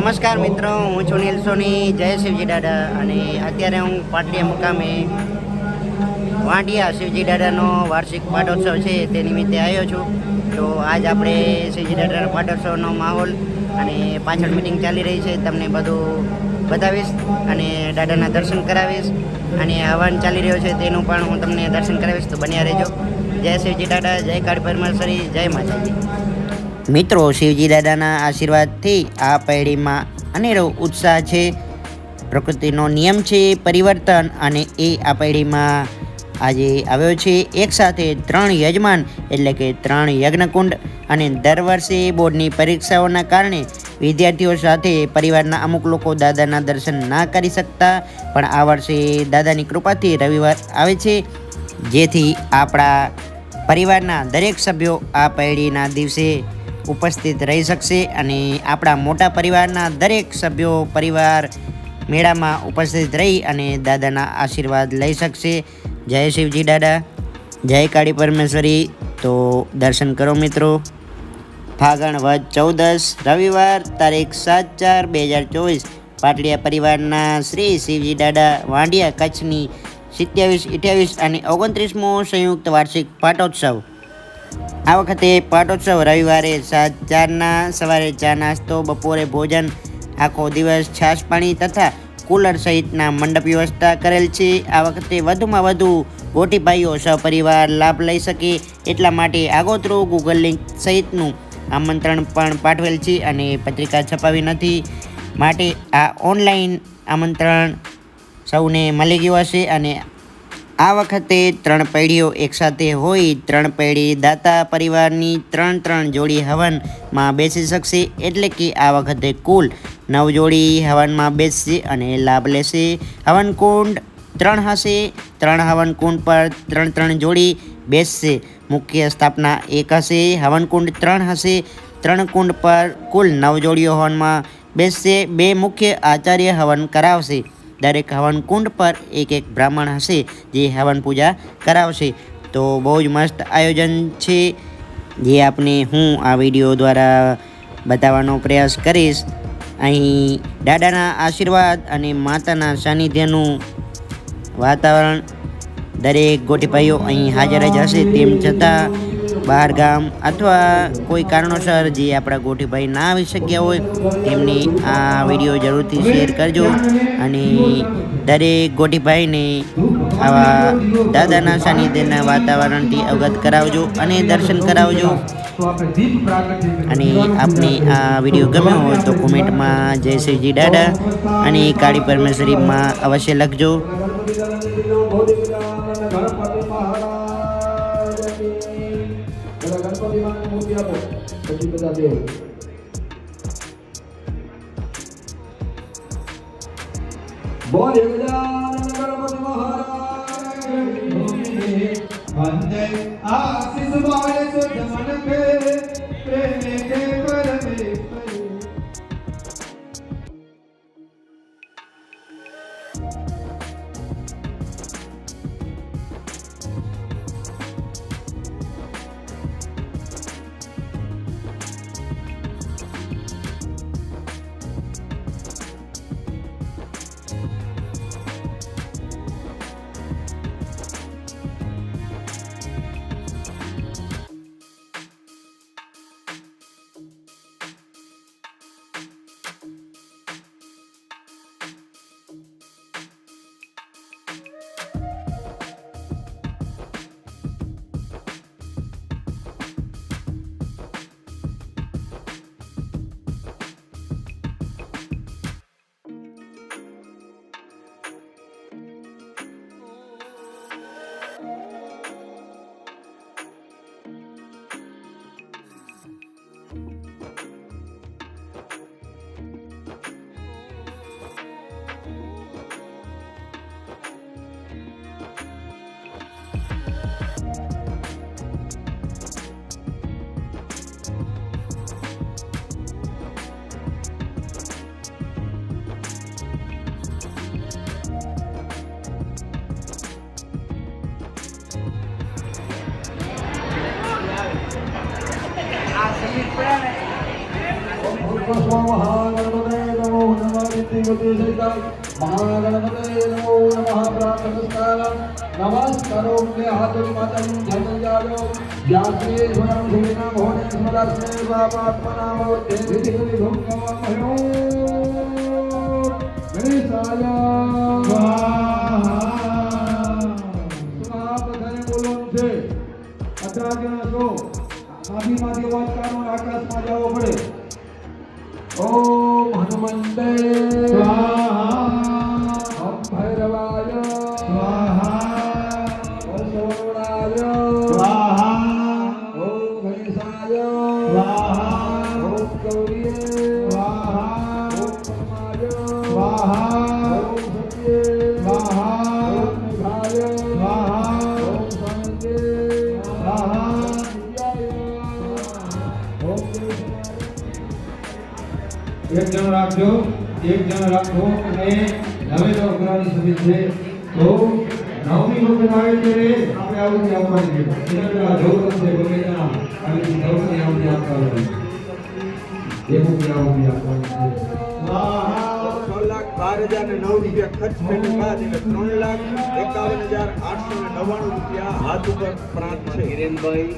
નમસ્કાર મિત્રો, હું છું નીલ સોની, જય શિવજી દાદા. અને અત્યારે હું પાટલીયા મુકામે વાંટિયા શિવજી દાદાનો વાર્ષિક પાટોત્સવ છે તે નિમિત્તે આવ્યો છું. તો આજ આપણે શિવજી દાદાના પાટોત્સવનો માહોલ અને પાછળ મિટિંગ ચાલી રહી છે, તમને બધું બતાવીશ અને દાદાના દર્શન કરાવીશ. અને હવન ચાલી રહ્યો છે તેનું પણ હું તમને દર્શન કરાવીશ, તો બન્યા રહેજો. જય શિવજી દાદા, જય કાળી પરમેશ્વરી જય માતાજી. મિત્રો શિવજી દાદાના આશીર્વાદથી આ પેઢીમાં અનેરો ઉત્સાહ છે. પ્રકૃતિનો નિયમ છે પરિવર્તન અને એ આ પેઢીમાં આજે આવ્યો છે. એકસાથે ત્રણ યજમાન, એટલે કે ત્રણ યજ્ઞકુંડ અને દર વર્ષે બોર્ડની પરીક્ષાઓના કારણે વિદ્યાર્થીઓ સાથે પરિવારના અમુક લોકો દાદાના દર્શન ના કરી શકતા, પણ આ વર્ષે દાદાની કૃપાથી રવિવાર આવે છે. જેથી આપણા પરિવારના દરેક સભ્યો આ પૈડીના દિવસે ઉપસ્થિત રહી શકશે અને આપણા મોટા પરિવારના દરેક સભ્યો પરિવાર મેળામાં ઉપસ્થિત રહી અને દાદાના આશીર્વાદ લઈ શકશે. જય શિવજી દાદા, જય કાળી પરમેશ્વરી. તો દર્શન કરો મિત્રો. ફાગણ વધ ચૌદસ, રવિવાર તારીખ સાત ચાર બે હજાર ચોવીસ. પાટડિયા પરિવારના શ્રી શિવજી દાદા, વાંડિયા કચ્છની સિત્યાવીસ, અઠ્યાવીસ અને ઓગણત્રીસમો સંયુક્ત વાર્ષિક પાટોત્સવ. આ વખતે પાટોત્સવ રવિવારે સાત ચારના, સવારે ચા નાસ્તો, બપોરે ભોજન, આખો દિવસ છાશ પાણી તથા કુલર સહિતના મંડપ વ્યવસ્થા કરેલ છે. આ વખતે વધુમાં વધુ ગોટીભાઈઓ સહપરિવાર લાભ લઈ શકે એટલા માટે આગોતરું ગૂગલ લિંક સહિતનું આમંત્રણ પણ પાઠવેલ છે અને પત્રિકા છપાવી નથી. માટે આ ઓનલાઈન આમંત્રણ સૌને મળી ગયું હશે અને આ વખતે ત્રણ પેઢીઓ એકસાથે હોય, ત્રણ પેઢી દાતા પરિવારની ત્રણ ત્રણ જોડી હવનમાં બેસી શકશે એટલે કે આ વખતે કુલ નવ જોડી હવનમાં બેસશે અને લાભ લેશે. હવનકુંડ ત્રણ હશે, ત્રણ હવનકુંડ પર ત્રણ ત્રણ જોડી બેસશે. મુખ્ય સ્થાપના એક હશે, હવનકુંડ ત્રણ હશે, ત્રણ કુંડ પર કુલ નવ જોડીઓ હવનમાં બેસશે. બે મુખ્ય આચાર્ય હવન કરાવશે. દરેક હવન કુંડ પર એક એક બ્રાહ્મણ હશે જે હવન પૂજા કરાવશે. તો બહુ જ મસ્ત આયોજન છે. જે આપને હું આ વીડિયો દ્વારા બતાવવાનો પ્રયાસ કરીશ. અહીં દાદાના આશીર્વાદ અને માતાના સાનિધ્યનું વાતાવરણ દરેક ગોઠીભાઈઓ અહીં હાજર જ હશે. તેમ છતાં બહાર ગામ અથવા કોઈ કારણોસર જે આપણા ગોઠીભાઈ ના આવી શક્યા હોય તેમને આ વીડિયો જરૂરથી શેર કરજો. અને દરેક ગોઠીભાઈને આવા દાદાના સાનિધ્યના વાતાવરણથી અવગત કરાવજો અને દર્શન કરાવજો. અને આપને આ વીડિયો ગમ્યો હોય તો કોમેન્ટમાં જય શ્રીજી દાદા અને કાળી પરમેશ્વરીમાં અવશ્ય લખજો. da dele. Bole da Bande, ah, this is why I said, માતાનું ધ્યાન જાજો વ્યાસે સ્વયં સુવિના ભવને સ્મરાસ્મે બાપાત્મનામો તે વિધિ વિધિ ભૂમિકામહયો ગણેશાય સ્વાહા આપ બધાને બોલવાનું છે માફીમાંથી અવાજ કાઢો આકાશમાં જવો પડે ઓમ હનુમંતે સ્વાહા એક જણ રાખજો એક જણ રાખો અને નવે તો અઘરાની સમિત છે. તો નવમી વખત આવે ત્યારે આપણે આવું આપવાની છે. એના પેલા જવું છે ગમે ત્યાં આવી નવમી આવું આપવા આવે એ મૂકી આવું આપવાની છે. લાખ બાર હજાર ને નવ રૂપિયા ખર્ચ બાદ એટલે ત્રણ લાખ એકાવન હજાર આઠસો ને નવ્વાણું રૂપિયા હાથ ઉપર પ્રાંત છે. હિરેનભાઈ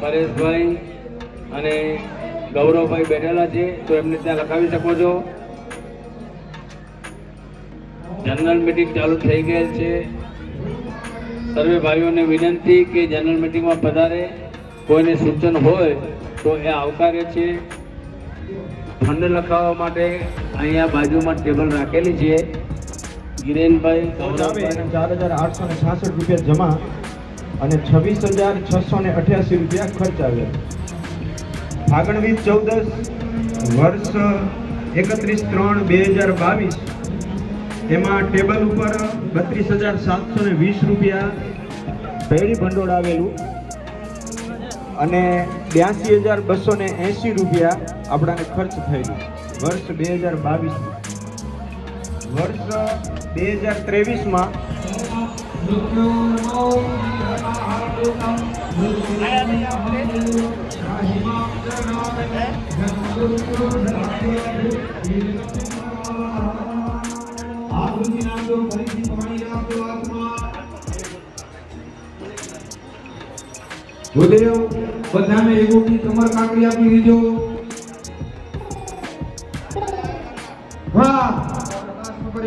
પરેશભાઈ અને ગૌરવભાઈ બેઠેલા છે તો એમને ત્યાં લખાવી શકો છો. જનરલ મીટિંગ ચાલુ થઈ ગયેલ છે. સર્વે ભાઈઓને વિનંતી કે જનરલ મીટિંગમાં પધારે. કોઈને સૂચન હોય તો એ આવકાર્ય છે. ફંડ લખાવવા માટે અહીંયા બાજુમાં ટેબલ રાખેલી છે. ગિરેનભાઈ ચાર હજાર આઠસો ને છાસઠ રૂપિયા જમા અને છવ્વીસ હજાર છસો ને અઠ્યાસી રૂપિયા ખર્ચ આવ્યા. ફાગણવીસ ચૌદસ વર્ષ એકત્રીસ ત્રણ બે હજાર બાવીસ. એમાં ટેબલ ઉપર બત્રીસ હજાર સાતસો ને વીસ રૂપિયા પહેરી ભંડોળ આવેલું. અને બ્યાસી હજાર બસો ને એંસી રૂપિયા આપણાને ખર્ચ થયેલું. વર્ષ બે હજાર બાવીસમાં. વર્ષ બે હજાર ત્રેવીસમાં નાખજો ફરીથી પાણી નાખજો હાથમાં ભૂદેવ બધાને એકોકી કમર કાકડી આપી દીજો વાહ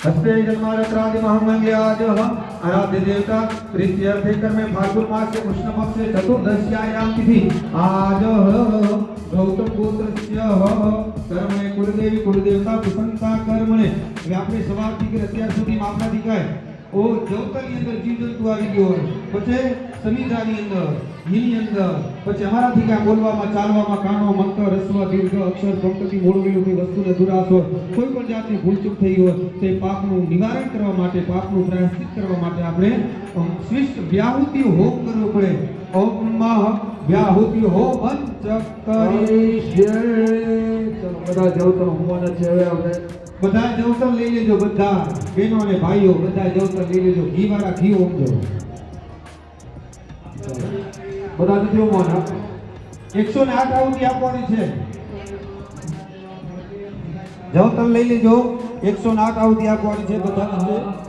હસ્તે જન્માદાત્રાદિ મહમ્યાજ આરાધ્ય દેવતા પ્રીત્યર્થે કર્મે ફાલ્ગુન માસે કૃષ્ણ પક્ષે ચતુર્દશ્યાયામ તિથિ આજ ગૌતમ ગોત્રસ્ય કર્મણે કુલદેવી કુલદેવતા પ્રસન્નતા કર્મણે હવે આપણે સવારથી કે અત્યાર સુધી આપણાથી કાંઈ ઓ જવતરની અંદર જીવજંતુ આવી ગયો હોય. પછી સંવિધાની અંદર એની અંદર પછી અમારાથી કાંઈ બોલવામાં ચાલવામાં કાણવા મંત્ર રસ્વ દીર્ઘ અક્ષર પંક્તિ મોડવેલું કોઈ વસ્તુને દુરાસ કોઈ પણ જાતની ભૂલચૂક થઈ હોય તે પાપનું નિવારણ કરવા માટે પાપનું પ્રાયશ્ચિત કરવા માટે આપણે શ્રેષ્ઠ વ્યાહુતિ હોમ કરવો પડે. ઓમ નમઃ વ્યાહુતિ હોમ કરીશ્યે ચલો બધા જવતર હોવાના છે હવે આપણે. બધા જવતર લઈ લેજો બધા બહેનો અને ભાઈઓ બધા જવતર લઈ લેજો. ઘી વાળા ઘી ઓમજો બધા નથી ઓમવાના એકસો ને આઠ આવું આપવાની છે. જવતર લઈ લેજો. એકસો ને આઠ આવું આપવાની છે બધા છે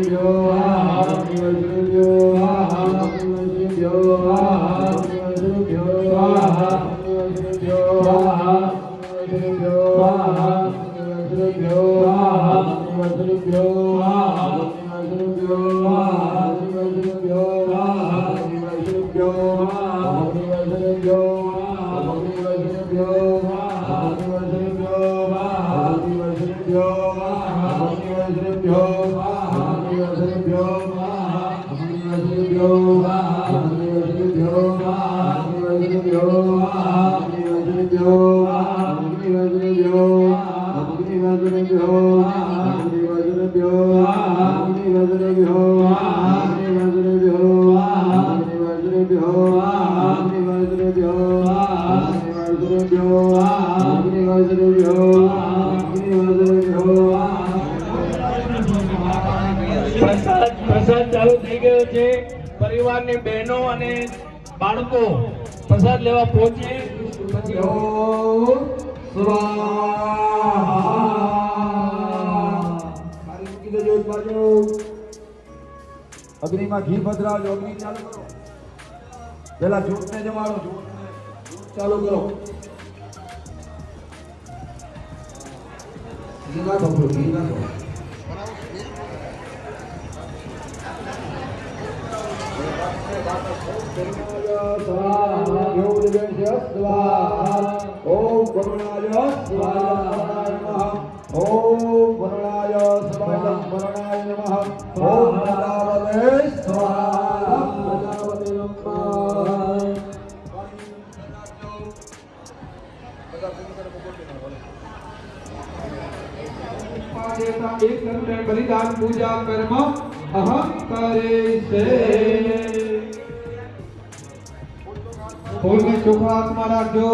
할렐루야 하나님을 પ્રસાદ ચાલુ થઈ ગયો છે. પરિવારની બહેનો અને બાળકો પ્રસાદ લેવા પહોંચે. પછી અગ્નિમાં ઘી પધરાવજો અગ્નિ ચાલુ કરો. પેલા જૂઠને જમાડો જૂઠને જૂઠ ચાલુ કરો. ઘી ઘી નાખો ઓમ કરુણાય સ્વાહા નમઃ. ઓમ કરુણાય સ્વાહા વરણાય નમઃ ઓમ પ્રજાપતે સ્વાહા પ્રજાપતે નમઃ દેવતા એક કર્મ બલિદાન પૂજા કર્મ અહમ કરે છે ફૂલને ચોખ્ખા હાથમાં રાખજો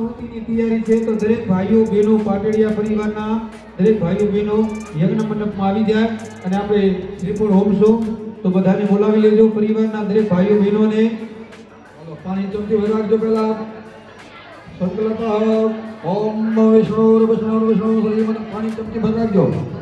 પૂર્ણાહુતિની તૈયારી છે તો દરેક ભાઈઓ બહેનો પાટડિયા પરિવારના દરેક ભાઈઓ બહેનો યજ્ઞ મંડપમાં આવી જાય અને આપણે શ્રીફળ હોમશો તો બધાને બોલાવી લેજો પરિવારના દરેક ભાઈઓ બહેનોને. પાણી ચમચી રાખજો પહેલા. સંકલ્પ ઓમ વિષ્ણુ વિષ્ણુ વિષ્ણુ પાણી ચમચી ભરી વિષ્ણુ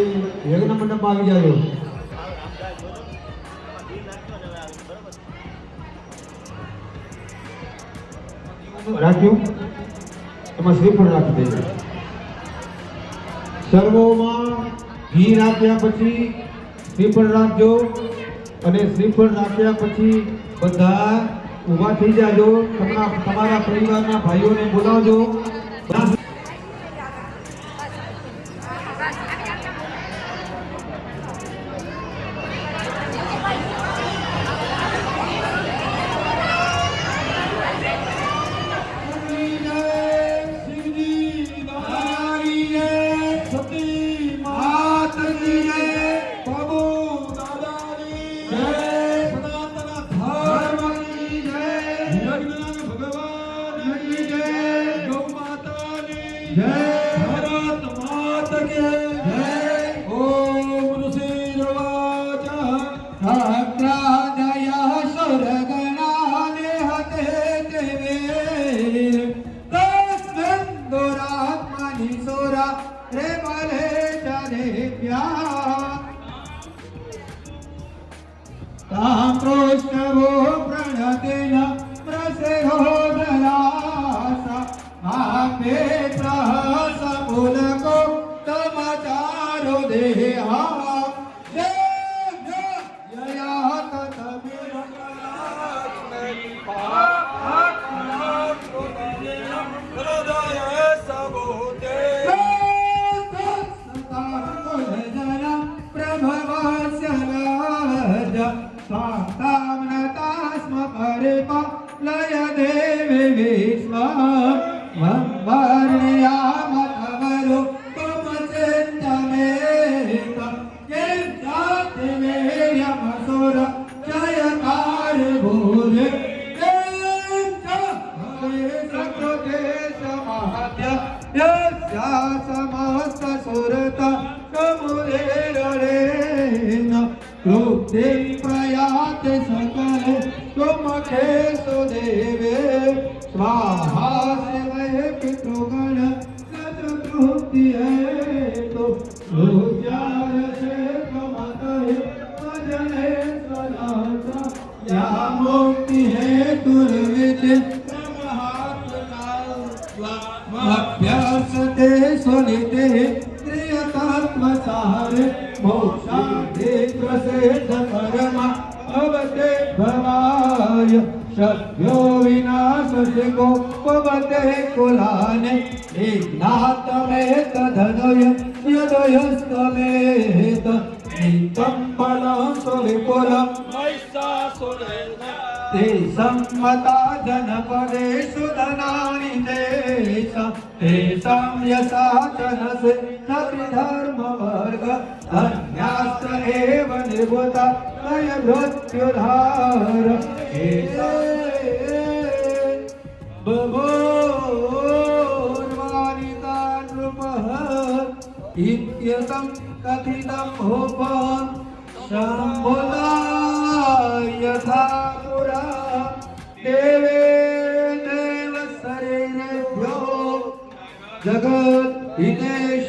એ યજ્ઞ મંડપમાં આવી જાજો રાખ્યું એમાં શ્રીફળ રાખી દેજો સર્વોમાં ઘી રાખ્યા પછી શ્રીફળ રાખજો અને શ્રીફળ રાખ્યા પછી બધા ઊભા થઈ જાજો તમારા પરિવારના ભાઈઓને બોલાવજો આપે પ્રહસ પુલકો તમાચારો દેહા જય समस्त सुरत समुरे रणेन रुक्ति प्रयात सकल तुमखे सुदेवे स्वाहा शिवय पितृगण सतकृत्य सुनिते त्रियतात्मसार मोक्षादे प्रसिद्ध परमा भवते भवाय शक्यो विनाशसिको पवते कुलाने एकनाथमेतधनय यदयस्तमेत नितं बलं તે સંમતા જન પરેશુ ધનાની દેશા તે સંયસા જન સે નતિ ધર્મ વર્ગ ધન્યાસ્ત એવ નિર્ભુતા નય મૃત્યુધાર બભોર્વાનિતા નૃપઃ કથિતમ હોપઃ શંભુદા यथा पुरा देवे देव शरीरेभ्यो जगत् हितेश्वरे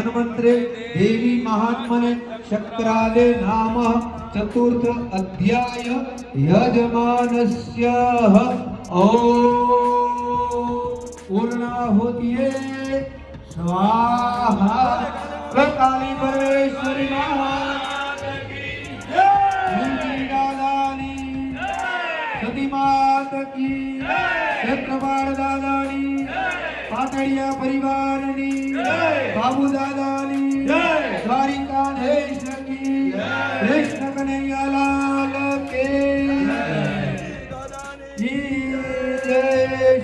हनुमंत्रे देवी महात्मने शक्राले नाम चतुर्थ अध्याय यजमानस्य पूर्णाहुतिये स्वाहा काली परमेश्वरी महाराज की जय सती माता की जय चक्रवाण दादानी પાટડિયા પરિવારની બાબુ દાદાની દ્વારિકા કૃષ્ણ કી કૃષ્ણ કનૈયા લાલ કે જય!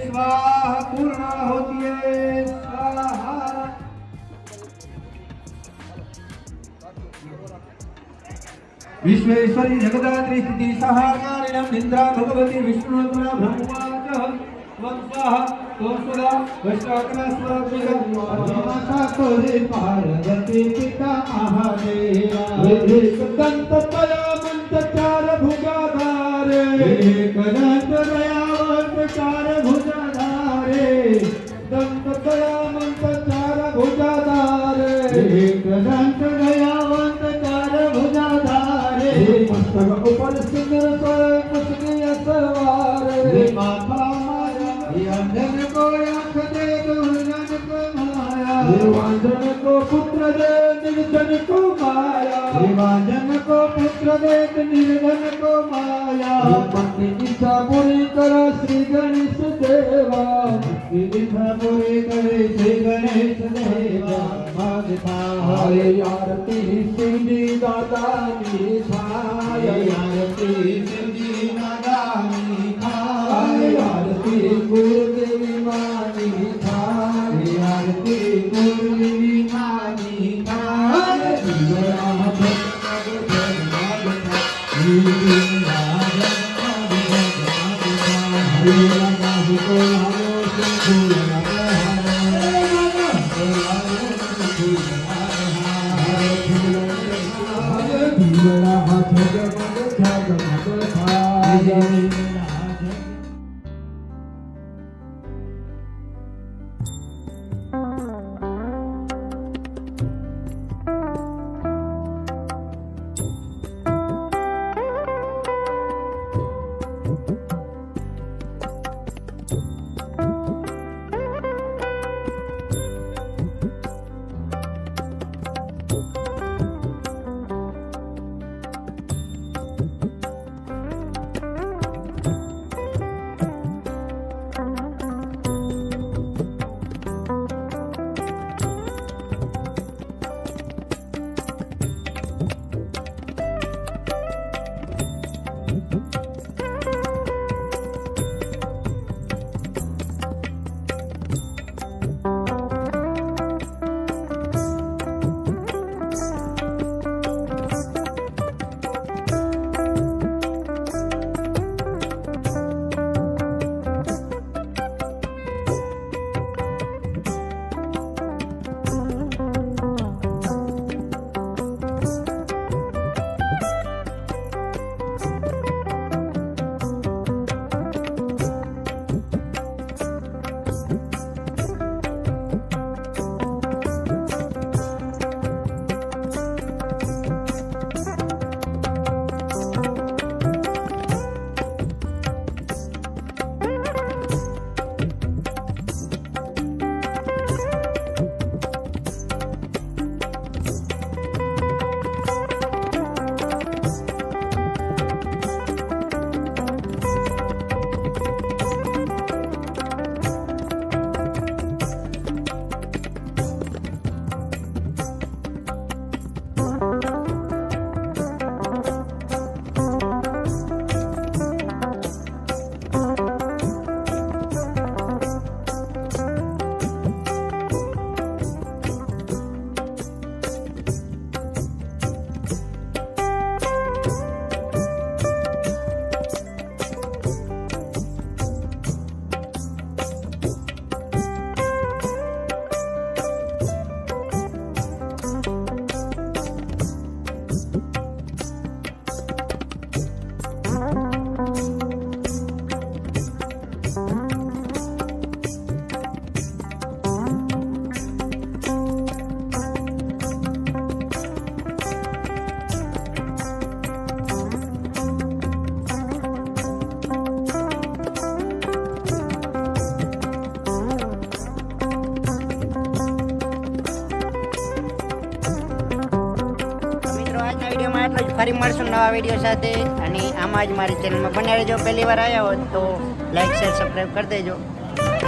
સ્વાહ પૂર્ણ હોતી હૈ સ્વાહા. વિશ્વેશ્વરી જગદાત્રી સ્થિતિ સહાકારિણમ નિંદ્રા ભગવતી વિષ્ણુ બ્રહ્મવાચ સોમસુદા વૈશ્વાકના સ્વરભિગમ માતા કોરે પાર્વતી પિતા મહાદેવા વિધિક દંત તયા મંત ચાર ભુગાધારે એક દંત ચાર ભુજાધારે નિર્જન કો માયા. દેવાંજન કો પુત્ર દે નિર્જન કો માયા. પત્ની ઈચ્છા પૂરી કરો શ્રી ગણેશ દેવા. ઈચ્છા પૂરી કરે શ્રી ગણેશ દેવા. ભાગતા હરે આરતી શિવજી દાદાની થાય આરતી શિવજી દાદાની થાય આરતી ગુરુદેવી ફરી મળશું નવા વીડિયો સાથે. અને આમાં જ મારી ચેનલમાં બનાવી રહેજો પહેલી વાર આવ્યા હો તો લાઈક શેર સબસ્ક્રાઈબ કરી દેજો.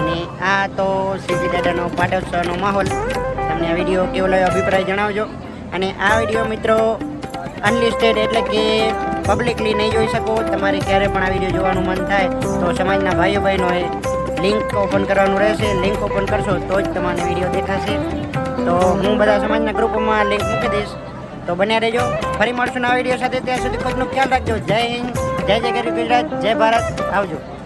અને આ તો સીધી દાદાનો પાટોત્સવનો માહોલ. તમને આ વીડિયો કેવો લાગ્યો અભિપ્રાય જણાવજો. અને આ વીડિયો મિત્રો અનલિસ્ટેડ એટલે કે પબ્લિકલી નહીં જોઈ શકો. તમારે ક્યારે પણ આ વીડિયો જોવાનું મન થાય તો સમાજના ભાઈઓ બહેનોએ લિંક ઓપન કરવાનું રહેશે. લિંક ઓપન કરશો તો જ તમારે વીડિયો દેખાશે. તો હું બધા સમાજના ગ્રુપમાં લિંક મૂકી દઈશ. તો બન્યા રહેજો. ફરી મળશું નવા વીડિયો સાથે. ત્યાં સુધી ખુદનું ખ્યાલ રાખજો. જય હિન્દ. જય જય ગરી ગુજરાત. જય ભારત. આવજો.